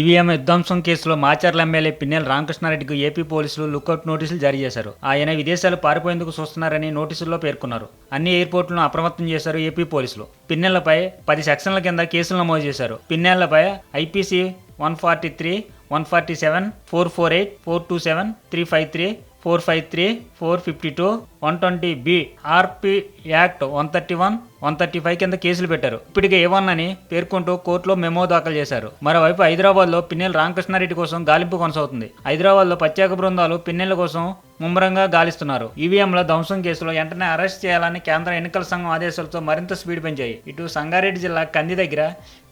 EVM విధ్వంసం కేసులో Macherla MLA Pinnelli రామకృష్ణారెడ్డికి ఏపీ పోలీసులు లుకౌట్ నోటీసులు జారీ చేశారు. ఆయన విదేశాలు పారిపోయేందుకు చూస్తున్నారని నోటీసుల్లో పేర్కొన్నారు. అన్ని ఎయిర్పోర్టులను అప్రమత్తం చేశారు ఏపీ పోలీసులు. పిన్నెలపై పది సెక్షన్ల కింద కేసులు నమోదు చేశారు. పిన్నెలపై IPC one forty three one forty seven four four eight four two seven three five three four five three four fifty two one twenty B RP act one thirty one one thirty five కింద కేసులు పెట్టారు. ఇప్పటికే A1 పేర్కొంటూ కోర్టులో memo దాఖలు చేశారు. మరోవైపు హైదరాబాద్లో పిన్నెల రామకృష్ణారెడ్డి కోసం గాలింపు కొనసాగుతుంది. హైదరాబాద్లో ప్రత్యేక బృందాలు పిన్నెల కోసం ముమ్మరంగా గాలిస్తున్నారు. ఈవీఎంల ధ్వంసం కేసులో వెంటనే అరెస్ట్ చేయాలని కేంద్ర ఎన్నికల సంఘం ఆదేశాలతో మరింత స్పీడ్ పెంచాయి. ఇటు సంగారెడ్డి జిల్లా కంది దగ్గర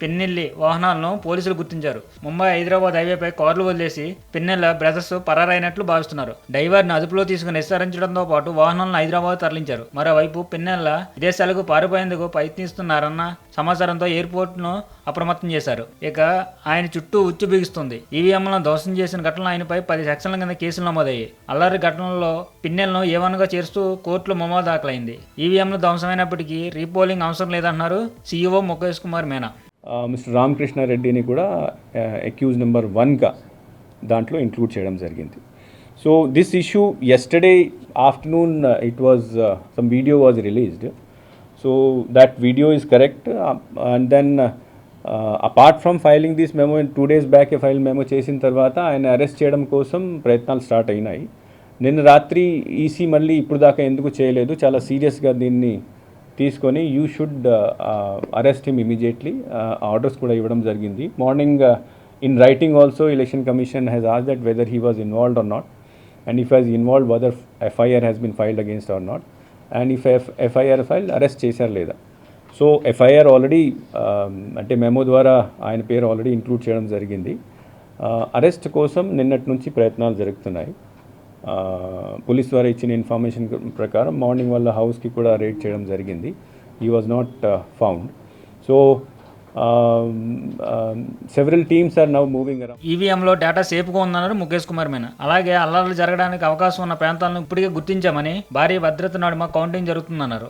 పిన్నెల్లి వాహనాలను పోలీసులు గుర్తించారు. ముంబై హైదరాబాద్ హైవేపై కార్లు వదిలేసి పిన్నెల బ్రదర్స్ పరారైనట్లు భావిస్తున్నారు. డ్రైవర్ని అదుపులో తీసుకుని నిస్సరించడంతో పాటు వాహనాలను హైదరాబాద్ తరలించారు. మరోవైపు పిన్నెల విదేశాలకు పారిపోయేందుకు ప్రయత్నిస్తున్నారన్న సమాచారంతో ఎయిర్పోర్ట్ను అప్రమత్తం చేశారు. ఇక ఆయన చుట్టూ ఉచ్చు బిగుస్తుంది. ఈవీఎంలను ధ్వంసం చేసిన ఘటనలు ఆయనపై పది సెక్షన్ల కింద కేసులు నమోదయ్యాయి. అల్లరి ఘటనలో పిన్నెలను ఏవన్గా చేరుస్తూ కోర్టులో మమో దాఖలైంది. ఈవీఎంలు ధ్వంసమైనప్పటికీ రీపోలింగ్ అవసరం లేదన్నారు సీఈఓ ముఖేష్ కుమార్ మేనా. మిస్టర్ రామకృష్ణ రెడ్డిని కూడా అక్యూజ్ నెంబర్ వన్గా దాంట్లో ఇంక్లూడ్ చేయడం జరిగింది. So this issue yesterday afternoon it was some video was released so that video is correct and then apart from filing this memo two days back file memo చేసిన తర్వాత ఆయన arrest చేయడం కోసం ప్రయత్నాలు స్టార్ట్ అయినాయి. నిన్న రాత్రి ఈసీ మళ్ళీ ఇప్పుడు దాకా ఎందుకు చేయలేదు? చాలా సీరియస్గా దీన్ని తీసుకొని you should arrest him immediately orders కూడా ఇవ్వడం జరిగింది. Morning in writing also election commission has as that whether he was involved or not and if has involve whether FIR has been filed against or not and if F FIR file arrest చేశారు లేదా? So FIR already అంటే memo ద్వారా ఆయన పేరు already include చేయడం జరిగింది. Uh, arrest కోసం నిన్నటి నుంచి ప్రయత్నాలు జరుగుతున్నాయి. Uh, పోలీస్ ద్వారా ఇచ్చిన ఇన్ఫర్మేషన్ ప్రకారం మార్నింగ్ వాళ్ళ హౌస్కి కూడా రేడ్ చేయడం జరిగింది. He was not found so several teams are now moving around ఈవీఎంలో data సేఫ్గా ఉందన్నారు ముఖేష్ కుమార్ మీనా. అలాగే అల్లర్లు జరగడానికి అవకాశం ఉన్న ప్రాంతాలను ఇప్పటికే గుర్తించామని భారీ భద్రత నడుమ కౌంటింగ్ జరుగుతుందన్నారు.